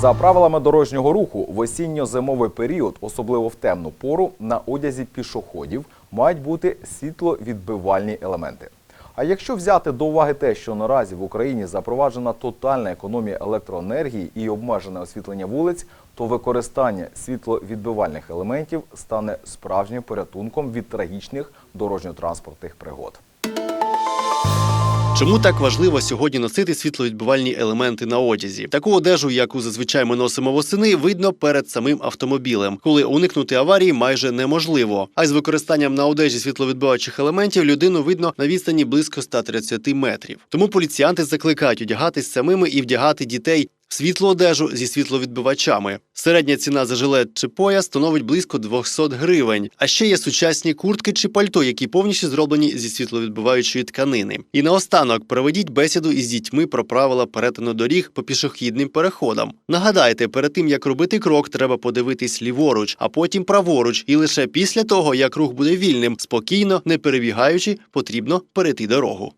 За правилами дорожнього руху в осінньо-зимовий період, особливо в темну пору, на одязі пішоходів мають бути світловідбивальні елементи. А якщо взяти до уваги те, що наразі в Україні запроваджена тотальна економія електроенергії і обмежене освітлення вулиць, то використання світловідбивальних елементів стане справжнім порятунком від трагічних дорожньо-транспортних пригод. Чому так важливо сьогодні носити світловідбивальні елементи на одязі? Таку одежу, яку зазвичай ми носимо восени, видно перед самим автомобілем, коли уникнути аварії майже неможливо. А з використанням на одежі світловідбиваючих елементів людину видно на відстані близько 130 метрів. Тому поліціянти закликають одягатись самими і вдягати дітей. Світлу одежу зі світловідбивачами. Середня ціна за жилет чи пояс становить близько 200 гривень. А ще є сучасні куртки чи пальто, які повністю зроблені зі світловідбиваючої тканини. І наостанок проведіть бесіду із дітьми про правила перетину доріг по пішохідним переходам. Нагадайте, перед тим як робити крок, треба подивитись ліворуч, а потім праворуч. І лише після того, як рух буде вільним, спокійно, не перебігаючи, потрібно перейти дорогу.